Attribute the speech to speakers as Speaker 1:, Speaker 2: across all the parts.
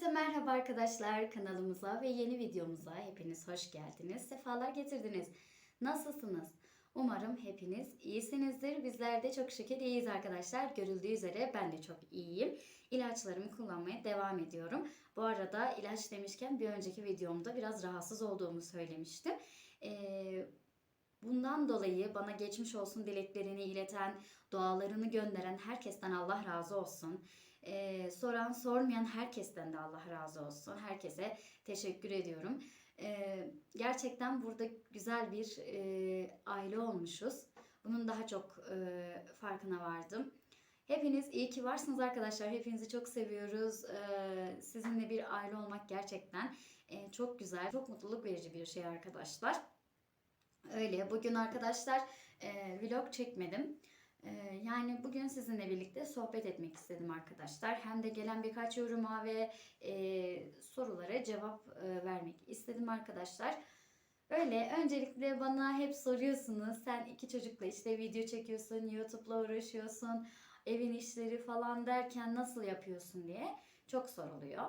Speaker 1: Herkese merhaba arkadaşlar kanalımıza ve yeni videomuza hepiniz hoş geldiniz. Sefalar getirdiniz. Nasılsınız? Umarım hepiniz iyisinizdir. Bizler de çok şükür iyiyiz arkadaşlar. Görüldüğü üzere ben de çok iyiyim. İlaçlarımı kullanmaya devam ediyorum. Bu arada ilaç demişken bir önceki videomda biraz rahatsız olduğumu söylemiştim. Ee, Bundan dolayı bana geçmiş olsun dileklerini ileten, dualarını gönderen herkesten Allah razı olsun. Ee, soran sormayan herkesten de Allah razı olsun. Herkese teşekkür ediyorum. Ee, gerçekten burada güzel bir e, aile olmuşuz. Bunun daha çok e, farkına vardım. Hepiniz iyi ki varsınız arkadaşlar. Hepinizi çok seviyoruz. Ee, sizinle bir aile olmak gerçekten e, çok güzel, çok mutluluk verici bir şey arkadaşlar. Öyle. Bugün arkadaşlar e, vlog çekmedim. E, yani bugün sizinle birlikte sohbet etmek istedim arkadaşlar. Hem de gelen birkaç yoruma ve e, sorulara cevap e, vermek istedim arkadaşlar. Öyle. Öncelikle bana hep soruyorsunuz. Sen iki çocukla işte video çekiyorsun, YouTube'la uğraşıyorsun, evin işleri falan derken nasıl yapıyorsun diye çok soruluyor.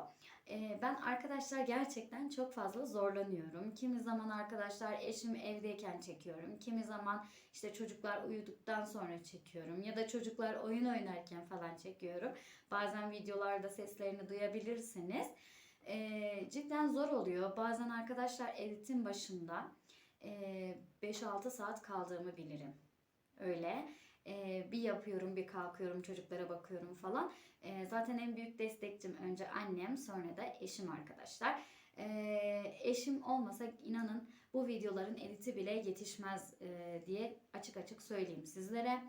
Speaker 1: Ee, ben arkadaşlar gerçekten çok fazla zorlanıyorum. Kimi zaman arkadaşlar eşim evdeyken çekiyorum. Kimi zaman işte çocuklar uyuduktan sonra çekiyorum. Ya da çocuklar oyun oynarken falan çekiyorum. Bazen videolarda seslerini duyabilirsiniz. Ee, cidden zor oluyor. Bazen arkadaşlar editin başında e, 5-6 saat kaldığımı bilirim. Öyle. Ee, bir yapıyorum, bir kalkıyorum, çocuklara bakıyorum falan. Ee, zaten en büyük destekçim önce annem, sonra da eşim arkadaşlar. Ee, eşim olmasa inanın bu videoların editi bile yetişmez e, diye açık açık söyleyeyim sizlere.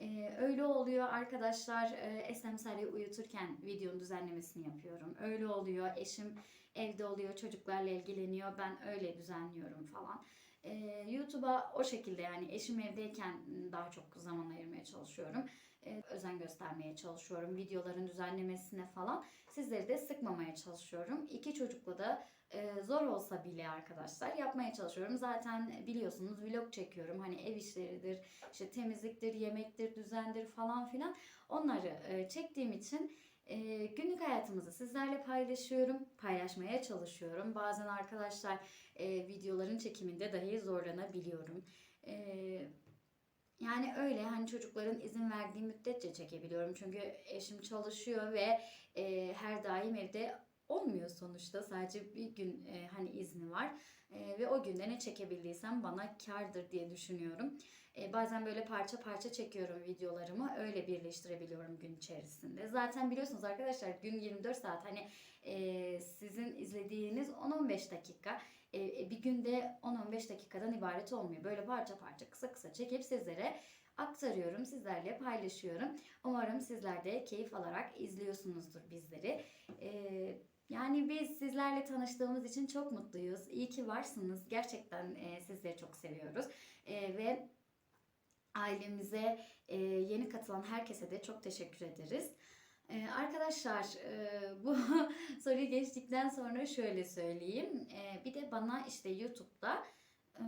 Speaker 1: Ee, öyle oluyor arkadaşlar. Ee, Esem Salih'i uyuturken videonun düzenlemesini yapıyorum. Öyle oluyor. Eşim evde oluyor, çocuklarla ilgileniyor. Ben öyle düzenliyorum falan. Ee, YouTube'a o şekilde yani eşim evdeyken daha çok zaman ayırmaya çalışıyorum. Ee, özen göstermeye çalışıyorum. Videoların düzenlemesine falan. Sizleri de sıkmamaya çalışıyorum. İki çocukla da e, zor olsa bile arkadaşlar yapmaya çalışıyorum. Zaten biliyorsunuz vlog çekiyorum. Hani ev işleridir, işte temizliktir, yemektir, düzendir falan filan. Onları e, çektiğim için e, günlük hayatımızı sizlerle paylaşıyorum, paylaşmaya çalışıyorum. Bazen arkadaşlar e, videoların çekiminde dahi zorlanabiliyorum. E, yani öyle hani çocukların izin verdiği müddetçe çekebiliyorum. Çünkü eşim çalışıyor ve e, her daim evde olmuyor sonuçta. Sadece bir gün e, hani izni var. E, ve o günde ne çekebildiysem bana kardır diye düşünüyorum. E, bazen böyle parça parça çekiyorum videolarımı. Öyle birleştirebiliyorum gün içerisinde. Zaten biliyorsunuz arkadaşlar gün 24 saat hani e, sizin izlediğiniz 10-15 dakika. E, bir günde 10-15 dakikadan ibaret olmuyor. Böyle parça parça kısa kısa çekip sizlere aktarıyorum, sizlerle paylaşıyorum. Umarım sizler de keyif alarak izliyorsunuzdur bizleri. Ee, yani biz sizlerle tanıştığımız için çok mutluyuz. İyi ki varsınız. Gerçekten e, sizleri çok seviyoruz. E, ve ailemize e, yeni katılan herkese de çok teşekkür ederiz. Ee, arkadaşlar e, bu soruyu geçtikten sonra şöyle söyleyeyim. Ee, bir de bana işte YouTube'da e,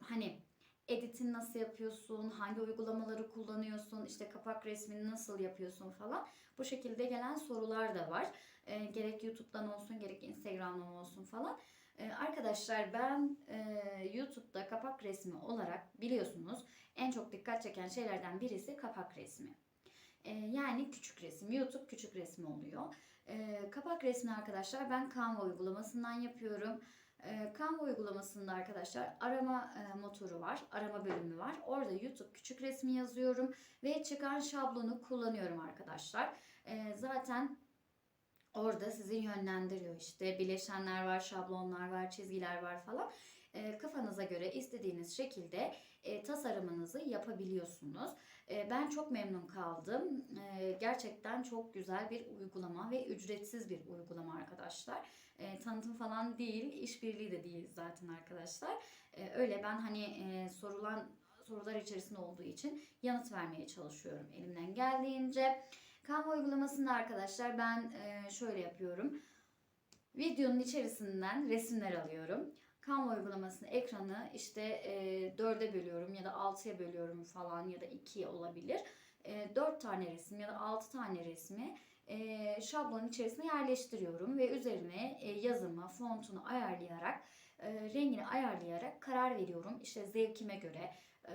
Speaker 1: hani editini nasıl yapıyorsun, hangi uygulamaları kullanıyorsun, işte kapak resmini nasıl yapıyorsun falan. Bu şekilde gelen sorular da var. E, gerek YouTube'dan olsun gerek Instagram'dan olsun falan. E, arkadaşlar ben e, YouTube'da kapak resmi olarak biliyorsunuz en çok dikkat çeken şeylerden birisi kapak resmi. E, yani küçük resim. YouTube küçük resmi oluyor. E, kapak resmi arkadaşlar ben Canva uygulamasından yapıyorum. Ee, Canva uygulamasında arkadaşlar arama e, motoru var, arama bölümü var. Orada YouTube küçük resmi yazıyorum ve çıkan şablonu kullanıyorum arkadaşlar. Ee, zaten orada sizi yönlendiriyor işte bileşenler var, şablonlar var, çizgiler var falan. Ee, kafanıza göre istediğiniz şekilde e, tasarımınızı yapabiliyorsunuz. E, ben çok memnun kaldım. E, gerçekten çok güzel bir uygulama ve ücretsiz bir uygulama arkadaşlar. E, tanıtım falan değil, işbirliği de değil zaten arkadaşlar. E, öyle ben hani e, sorulan sorular içerisinde olduğu için yanıt vermeye çalışıyorum elimden geldiğince. Canva uygulamasında arkadaşlar ben e, şöyle yapıyorum. Videonun içerisinden resimler alıyorum. Canva uygulamasının ekranı işte e, 4'e bölüyorum ya da 6'ya bölüyorum falan ya da 2'ye olabilir. E, 4 tane resim ya da 6 tane resmi e, şablonun içerisine yerleştiriyorum ve üzerine e, yazımı, fontunu ayarlayarak, e, rengini ayarlayarak karar veriyorum. İşte zevkime göre e,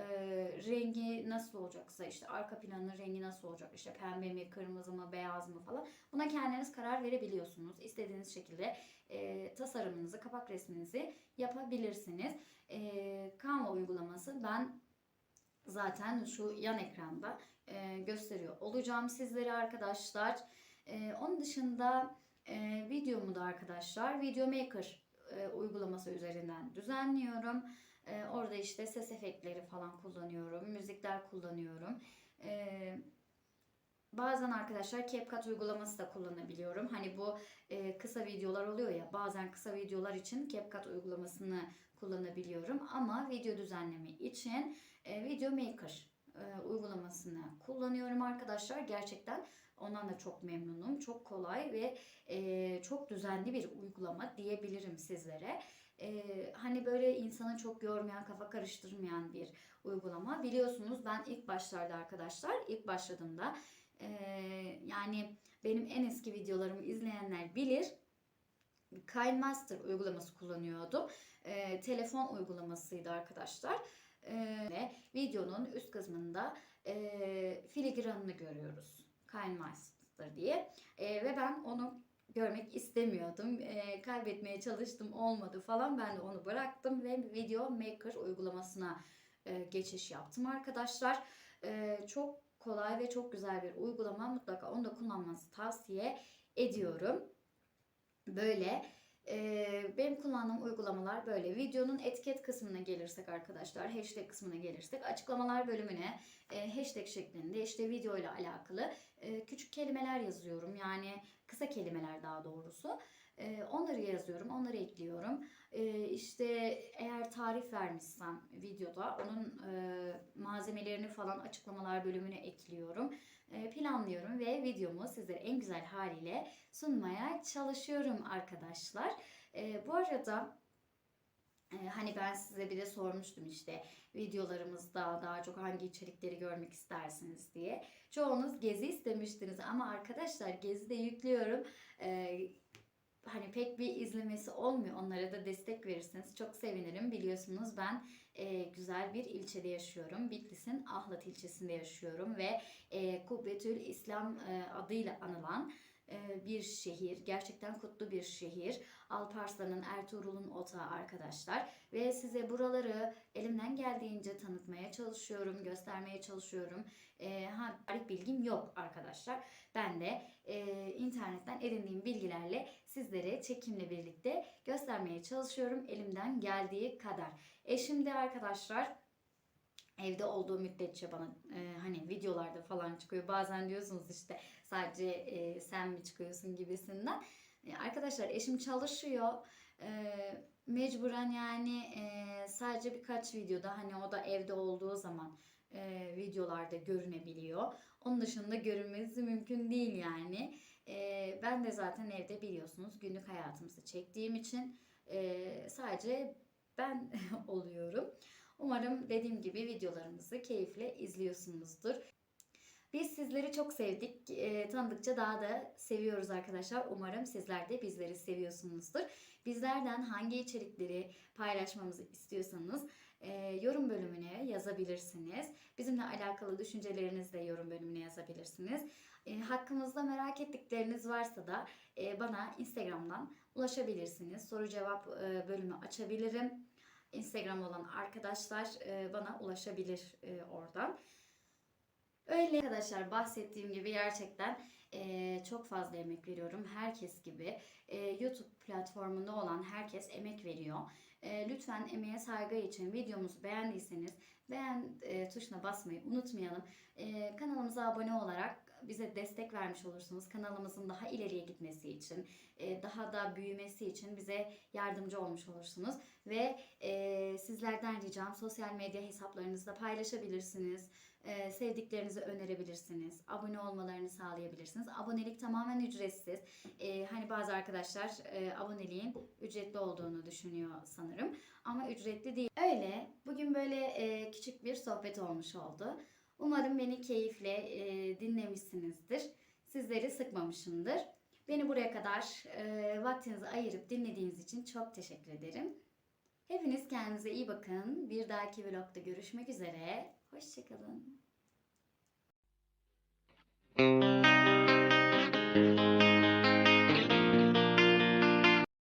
Speaker 1: rengi nasıl olacaksa işte arka planın rengi nasıl olacak işte pembe mi kırmızı mı beyaz mı falan buna kendiniz karar verebiliyorsunuz. İstediğiniz şekilde e, tasarımınızı kapak resminizi yapabilirsiniz. E, Canva uygulaması ben zaten şu yan ekranda e, gösteriyor olacağım sizlere arkadaşlar. E, onun dışında e, videomu da arkadaşlar Video Maker e, uygulaması üzerinden düzenliyorum. E, orada işte ses efektleri falan kullanıyorum, müzikler kullanıyorum. E, bazen arkadaşlar CapCut uygulaması da kullanabiliyorum. Hani bu e, kısa videolar oluyor ya bazen kısa videolar için CapCut uygulamasını kullanabiliyorum. Ama video düzenleme için e, Video Maker e, uygulamasını kullanıyorum arkadaşlar. Gerçekten ondan da çok memnunum. Çok kolay ve e, çok düzenli bir uygulama diyebilirim sizlere. E, hani böyle insanı çok yormayan, kafa karıştırmayan bir uygulama. Biliyorsunuz ben ilk başlarda arkadaşlar, ilk başladığımda e, yani benim en eski videolarımı izleyenler bilir. KineMaster uygulaması kullanıyordum. E, telefon uygulamasıydı arkadaşlar. E, ve videonun üst kısmında e, filigranını görüyoruz. KineMaster diye. E, ve ben onu görmek istemiyordum. E, kaybetmeye çalıştım olmadı falan. Ben de onu bıraktım ve Video Maker uygulamasına e, geçiş yaptım arkadaşlar. E, çok kolay ve çok güzel bir uygulama. Mutlaka onu da kullanmanızı tavsiye ediyorum. Böyle e, benim kullandığım uygulamalar böyle. Videonun etiket kısmına gelirsek arkadaşlar, hashtag kısmına gelirsek açıklamalar bölümüne e, hashtag şeklinde işte video ile alakalı e, küçük kelimeler yazıyorum. Yani kısa kelimeler daha doğrusu. E, onları yazıyorum, onları ekliyorum. E, işte eğer tarif vermişsem videoda onun e, malzemelerini falan açıklamalar bölümüne ekliyorum. E, planlıyorum ve videomu sizlere en güzel haliyle sunmaya çalışıyorum arkadaşlar. Bu arada hani ben size bir de sormuştum işte videolarımızda daha çok hangi içerikleri görmek istersiniz diye. Çoğunuz gezi istemiştiniz ama arkadaşlar gezi de yüklüyorum. E, hani pek bir izlemesi olmuyor. Onlara da destek verirseniz çok sevinirim. Biliyorsunuz ben e, güzel bir ilçede yaşıyorum. Bitlis'in Ahlat ilçesinde yaşıyorum ve e, Kubbetül İslam e, adıyla anılan bir şehir. Gerçekten kutlu bir şehir. Alparslan'ın, Ertuğrul'un otağı arkadaşlar. Ve size buraları elimden geldiğince tanıtmaya çalışıyorum, göstermeye çalışıyorum. E, ha, tarih bilgim yok arkadaşlar. Ben de e, internetten edindiğim bilgilerle sizlere çekimle birlikte göstermeye çalışıyorum elimden geldiği kadar. Eşim de arkadaşlar evde olduğu müddetçe bana e, hani videolarda falan çıkıyor. Bazen diyorsunuz işte sadece e, sen mi çıkıyorsun gibisinden. E, arkadaşlar eşim çalışıyor. E, mecburen yani e, sadece birkaç videoda hani o da evde olduğu zaman e, videolarda görünebiliyor. Onun dışında görünmesi mümkün değil yani. E, ben de zaten evde biliyorsunuz günlük hayatımızı çektiğim için e, sadece ben oluyorum. Umarım dediğim gibi videolarımızı keyifle izliyorsunuzdur. Biz sizleri çok sevdik. E, tanıdıkça daha da seviyoruz arkadaşlar. Umarım sizler de bizleri seviyorsunuzdur. Bizlerden hangi içerikleri paylaşmamızı istiyorsanız e, yorum bölümüne yazabilirsiniz. Bizimle alakalı düşüncelerinizi de yorum bölümüne yazabilirsiniz. E, hakkımızda merak ettikleriniz varsa da e, bana Instagram'dan ulaşabilirsiniz. Soru cevap e, bölümü açabilirim. Instagram olan arkadaşlar e, bana ulaşabilir e, oradan. Öyle arkadaşlar bahsettiğim gibi gerçekten e, çok fazla emek veriyorum. Herkes gibi YouTube platformunda olan herkes emek veriyor. Lütfen emeğe saygı için videomuzu beğendiyseniz beğen tuşuna basmayı unutmayalım. Kanalımıza abone olarak bize destek vermiş olursunuz. Kanalımızın daha ileriye gitmesi için, e, daha da büyümesi için bize yardımcı olmuş olursunuz. Ve e, sizlerden ricam sosyal medya hesaplarınızda paylaşabilirsiniz. E, sevdiklerinizi önerebilirsiniz. Abone olmalarını sağlayabilirsiniz. Abonelik tamamen ücretsiz. Hani bazı arkadaşlar aboneliğin ücretli olduğunu düşünüyor sanırım. Ama ücretli değil. Öyle. Bugün böyle küçük bir sohbet olmuş oldu. Umarım beni keyifle e, dinlemişsinizdir. Sizleri sıkmamışımdır. Beni buraya kadar e, vaktinizi ayırıp dinlediğiniz için çok teşekkür ederim. Hepiniz kendinize iyi bakın. Bir dahaki vlogda görüşmek üzere. Hoşçakalın. Müzik